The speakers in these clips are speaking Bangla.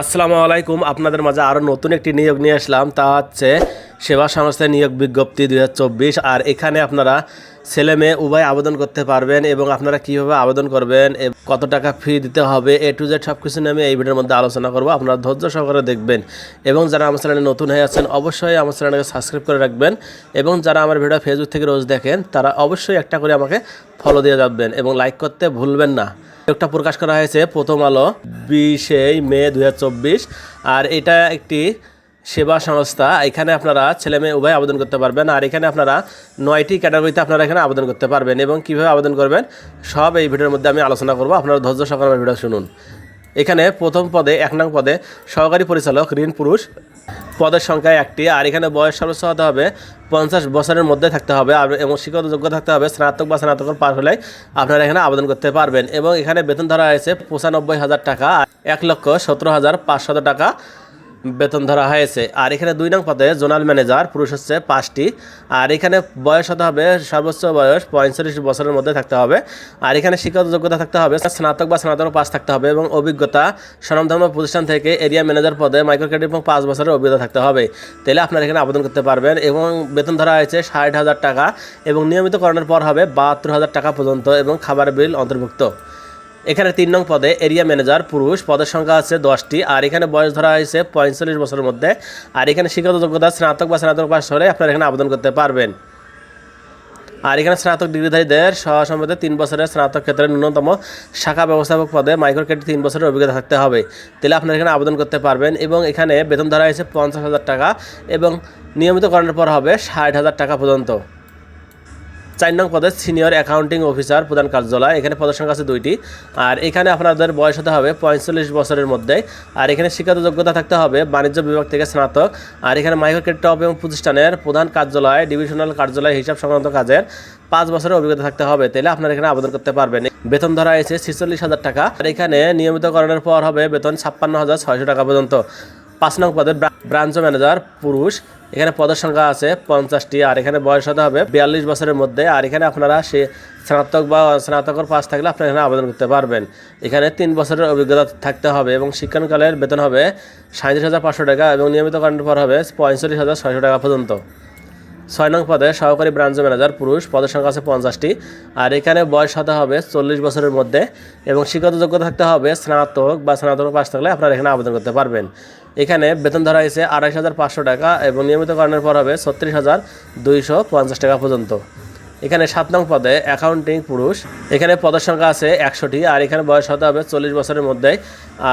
আসসালামু আলাইকুম। আপনাদের মাঝে আরও নতুন একটি নিয়োগ নিয়ে আসলাম। তা হচ্ছে সেবা সংস্থায় নিয়োগ বিজ্ঞপ্তি দু হাজার চব্বিশ। আর এখানে আপনারা ছেলে মেয়ে উভয় আবেদন করতে পারবেন এবং আপনারা কীভাবে আবেদন করবেন কত টাকা ফি দিতে হবে, এ টু জেড সব কিছু নিয়ে আমি এই ভিডিওর মধ্যে আলোচনা করব। আপনারা ধৈর্য সহকারে দেখবেন। এবং যারা আমার চ্যানেলে নতুন হয়ে আছেন, অবশ্যই আমার চ্যানেলকে সাবস্ক্রাইব করে রাখবেন। এবং যারা আমার ভিডিও ফেসবুক থেকে রোজ দেখেন, তারা অবশ্যই একটা করে আমাকে ফলো দিয়ে যাবেন এবং লাইক করতে ভুলবেন না। একটা প্রকাশ করা হয়েছে প্রথম আলো, বিশে মে দু হাজার চব্বিশ। আর এটা একটি সেবা সংস্থা, এখানে আপনারা ছেলে মেয়ে উভয় আবেদন করতে পারবেন। আর এখানে আপনারা নয়টি ক্যাটাগরিতে আপনারা এখানে আবেদন করতে পারবেন এবং কীভাবে আবেদন করবেন, সব এই ভিডিওর মধ্যে আমি আলোচনা করব। আপনারা ধৈর্য সহকারে ভিডিও শুনুন। এখানে প্রথম পদে, এক নং পদে সহকারী পরিচালক, ঋণ পুরুষ, পদের সংখ্যা একটি। আর এখানে বয়স সর্বোচ্চ হতে হবে পঞ্চাশ বছরের মধ্যে থাকতে হবে আর এবং শিক্ষাগত যোগ্য থাকতে হবে স্নাতক বা স্নাতক পার হলে আপনারা এখানে আবেদন করতে পারবেন। এবং এখানে বেতন ধরা হয়েছে পঁচানব্বই হাজার টাকা এক লক্ষ সতেরো হাজার পাঁচশত টাকা। বেতন ধরা হয়েছে। আর এখানে দুই নং পদে জোনাল ম্যানেজার, পুরুষ হচ্ছে পাঁচটি। আর এখানে বয়স হতে হবে, সর্বোচ্চ বয়স পঁয়তাল্লিশ বছরের মধ্যে থাকতে হবে। আর এখানে শিক্ষাগত যোগ্যতা থাকতে হবে, স্নাতক বা স্নাতক পাস থাকতে হবে এবং অভিজ্ঞতা, স্বনামধন্য প্রতিষ্ঠান থেকে এরিয়া ম্যানেজার পদে মাইক্রো ক্রেডিট এবং পাঁচ বছরের অভিজ্ঞতা থাকতে হবে। তাহলে আপনারা এখানে আবেদন করতে পারবেন এবং বেতন ধরা হয়েছে ষাট হাজার টাকা এবং নিয়মিতকরণের পর হবে বাহাত্তর হাজার টাকা পর্যন্ত এবং খাবার বিল অন্তর্ভুক্ত। এখানে তিন নং পদে এরিয়া ম্যানেজার, পুরুষ। পদের সংখ্যা আছে দশটি, আর এখানে বয়স ধরা হয়েছে পঁয়তাল্লিশ বছরের মধ্যে। আর এখানে শিক্ষাগত যোগ্যতা স্নাতক বা স্নাতক পাশ হলে আপনারা এখানে আবেদন করতে পারবেন। আর এখানে স্নাতক ডিগ্রিধারীদের সহসম্মতে তিন বছরের স্নাতক ক্ষেত্রে ন্যূনতম শাখা ব্যবস্থাপক পদে মাইক্রো ক্রেডিট তিন বছরের অভিজ্ঞতা থাকতে হবে। তাহলে আপনারা এখানে আবেদন করতে পারবেন এবং এখানে বেতন ধরা হয়েছে পঞ্চাশ হাজার টাকা এবং নিয়মিত করানোর পর হবে ষাট হাজার টাকা পর্যন্ত। চার নং পদে সিনিয়র অ্যাকাউন্টিং অফিসার প্রধান কার্যালয়, এখানে পদের সংখ্যা আছে দুইটি। আর এখানে আপনাদের বয়স হতে হবে পঁয়তাল্লিশ বছরের মধ্যে। আর এখানে শিক্ষাগত যোগ্যতা থাকতে হবে বাণিজ্য বিভাগ থেকে স্নাতক। আর এখানে মাইক্রো ক্রেডিট এবং প্রতিষ্ঠানের প্রধান কার্যালয়, ডিভিশনাল কার্যালয়, হিসাব সংক্রান্ত কাজের পাঁচ বছরের অভিজ্ঞতা থাকতে হবে। তাহলে আপনারা এখানে আবেদন করতে পারবেন। বেতন ধরা হয়েছে ছেচল্লিশ হাজার টাকা। আর এখানে নিয়মিতকরণের পর হবে বেতন ছাপ্পান্ন হাজার ছয়শো টাকা পর্যন্ত। পাঁচ নং পদে ব্রাঞ্চ ম্যানেজার, পুরুষ। এখানে পদের সংখ্যা আছে পঞ্চাশটি, আর এখানে বয়স হতে হবে বিয়াল্লিশ বছরের মধ্যে, আর এখানে আপনারা সে স্নাতক বা স্নাতকর পাস থাকলে আপনারা এখানে আবেদন করতে পারবেন। এখানে তিন বছরের অভিজ্ঞতা থাকতে হবে এবং শিক্ষণকালের বেতন হবে সাঁত্রিশ হাজার পাঁচশো টাকা এবং নিয়মিত কারেন্ট পর হবে পঁয়তাল্লিশ হাজার ছয়শো টাকা পর্যন্ত। ছয় নং পদে সহকারী ব্রাঞ্চ ম্যানেজার পুরুষ, পদের সংখ্যা আছে পঞ্চাশটি। আর এখানে বয়স হতে হবে চল্লিশ বছরের মধ্যে এবং শিক্ষাগত যোগ্যতা থাকতে হবে স্নাতক বা স্নাতক পাশ থাকলে আপনারা এখানে আবেদন করতে পারবেন। এখানে বেতন ধরা হয়েছে আড়াইশ হাজার পাঁচশো টাকা এবং নিয়মিত করানোর পর হবে ছত্রিশ হাজার দুইশো পঞ্চাশ টাকা পর্যন্ত। এখানে সাত নং পদে অ্যাকাউন্টিং পুরুষ, এখানে পদের সংখ্যা আছে একশোটি, আর এখানে বয়স হতে হবে চল্লিশ বছরের মধ্যে।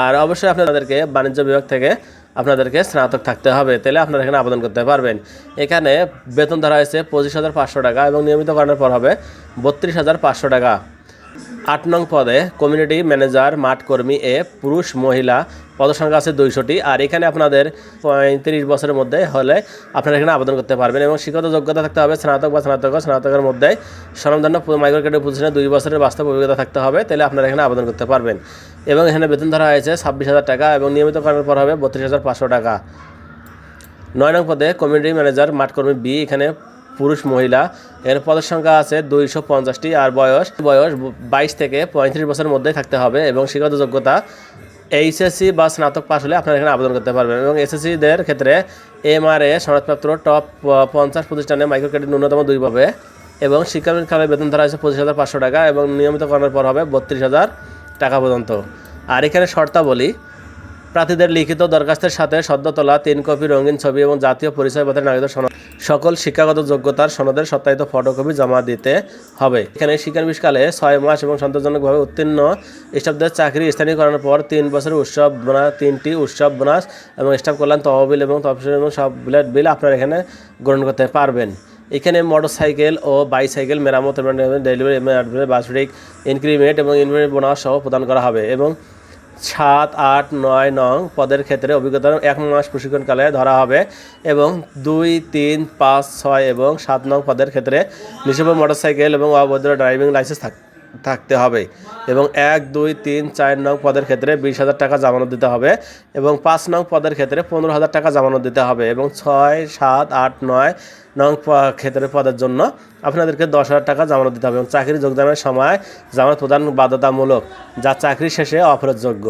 আর অবশ্যই আপনাদেরকে বাণিজ্য বিভাগ থেকে আপনাদেরকে স্নাতক থাকতে হবে, তাহলে আপনারা এখানে আবেদন করতে পারবেন। এখানে বেতন ধরা হয়েছে পঁচিশ হাজার পাঁচশো টাকা এবং নিয়মিত করানোর পর হবে বত্রিশ হাজার পাঁচশো টাকা। আট নং পদে কমিউনিটি ম্যানেজার মাঠ কর্মী এ পুরুষ, মহিলা পদসংখ্যা আছে দুইশোটি। আর এখানে আপনাদের পঁয়ত্রিশ বছরের মধ্যে হলে আপনারা এখানে আবেদন করতে পারবেন এবং শিক্ষত যোগ্যতা থাকতে হবে স্নাতক বা স্নাতক স্নাতকের মধ্যে সরমধন্য মাইক্রো ক্রেডিট পজিশনে দুই বছরের বাস্তব অভিজ্ঞতা থাকতে হবে, তাহলে আপনারা এখানে আবেদন করতে পারবেন। এবং এখানে বেতন ধরা হয়েছে ছাব্বিশ হাজার টাকা এবং নিয়মিত করার পর হবে বত্রিশ হাজার পাঁচশো টাকা। নয় নং পদে কমিউনিটি ম্যানেজার মাঠকর্মী বি, এখানে পুরুষ মহিলা। এর পদের সংখ্যা আছে দুইশো পঞ্চাশটি আর বয়স বয়স বাইশ থেকে পঁয়ত্রিশ বছরের মধ্যে থাকতে হবে এবং শিক্ষাগত যোগ্যতা এইচএসসি বা স্নাতক পাশ হলে আপনারা এখানে আবেদন করতে পারবেন এবং এসএসসিদের ক্ষেত্রে এমআরএ সনদপ্রাপ্ত টপ পঞ্চাশ প্রতিষ্ঠানে মাইক্রো ক্রেডিট ন্যূনতম দুই পাবে এবং শিক্ষাকালে বেতন ধরা হয়েছে পঁচিশ হাজার পাঁচশো টাকা এবং নিয়মিত করার পর হবে বত্রিশ হাজার টাকা পর্যন্ত। আর এখানে শর্তাবলী, প্রার্থীদের লিখিত দরখাস্তের সাথে সদ্য তোলা তিন কপি রঙিন ছবি এবং জাতীয় পরিচয়পত্রের নাগরিক সনদ সকল শিক্ষাগত যোগ্যতার সনদের সত্যায়িত ফটোকপি জমা দিতে হবে। এখানে শিক্ষানবিশকালে ছয় মাস এবং সন্তোষজনকভাবে উত্তীর্ণ স্টাফদের চাকরি স্থানীয়করণের পর তিন বছরের উৎসব বোনাস, তিনটি উৎসব বোনাস এবং স্টাফ কল্যাণ, তহবিল এবং তহবিল এবং সব বিল আপনারা এখানে গ্রহণ করতে পারবেন। এখানে মোটরসাইকেল ও বাইসাইকেল মেরামত ডেলিভারি, বাসরিক, ইনক্রিমেন্ট এবং ইনক্রিমেন্ট বোনাস সহ প্রদান করা হবে এবং সাত, আট, নয়, নং পদের ক্ষেত্রে অভিজ্ঞতা এক মাস প্রশিক্ষণকালে ধরা হবে এবং দুই, তিন, পাঁচ, ছয় এবং সাত নং পদের ক্ষেত্রে নিষেধ মোটরসাইকেল এবং অবৈধ ড্রাইভিং লাইসেন্স থাক থাকতে হবে। এবং এক, দুই, তিন, চার নং পদের ক্ষেত্রে বিশ হাজার টাকা জামানত দিতে হবে এবং পাঁচ নং পদের ক্ষেত্রে পনেরো হাজার টাকা জামানত দিতে হবে এবং ছয়, সাত, আট, নয় নং ক্ষেত্রে পদের জন্য আপনাদেরকে দশ হাজার টাকা জামানত দিতে হবে এবং চাকরি যোগদানের সময় জামানত প্রদান বাধ্যতামূলক যা চাকরি শেষে অফারের যোগ্য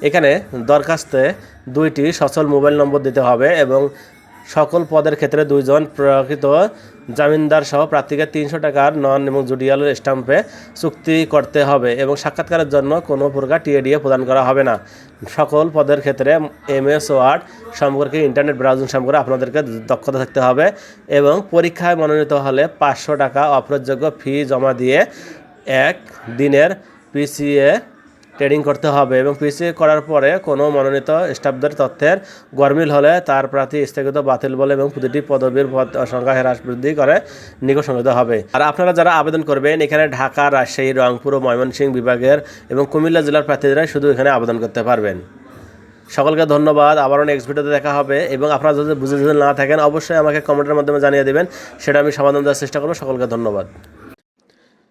এখানে দরখাস্তে দুইটি সচল মোবাইল নম্বর দিতে হবে এবং সকল পদের ক্ষেত্রে দুইজন প্রকৃত জামিনদার সহ প্রার্থীকে তিনশো টাকার নন এবং জুডিয়াল স্ট্যাম্পে চুক্তি করতে হবে এবং সাক্ষাৎকারের জন্য কোনো প্রকার টিএডিএ প্রদান করা হবে না। সকল পদের ক্ষেত্রে এমএস ওয়ার্ড সম্পর্কে ইন্টারনেট ব্রাউজিং সম্পর্কে আপনাদেরকে দক্ষতা থাকতে হবে এবং পরীক্ষায় মনোনীত হলে পাঁচশো টাকা অফরযোগ্য ফি জমা দিয়ে এক দিনের পিসিএ ট্রেডিং করতে হবে এবং পিসি করার পরে কোনো মনোনীত স্টাফদের তথ্যের গরমিল হলে তার প্রার্থী স্থগিত বাতিল বলে এবং প্রতিটি পদবীর পদ সংখ্যা হ্রাস বৃদ্ধি করে নিকট সংগত হবে। আর আপনারা যারা আবেদন করবেন, এখানে ঢাকা, রাজশাহী, রংপুর ও ময়মনসিংহ বিভাগের এবং কুমিল্লা জেলার প্রার্থীরাই শুধু এখানে আবেদন করতে পারবেন। সকলকে ধন্যবাদ। আবারও নেক্সট ভিডিওতে দেখা হবে এবং আপনারা যদি বুঝে যদি না থাকেন, অবশ্যই আমাকে কমেন্টের মাধ্যমে জানিয়ে দেবেন। সেটা আমি সমাধান দেওয়ার চেষ্টা করব। সকলকে ধন্যবাদ।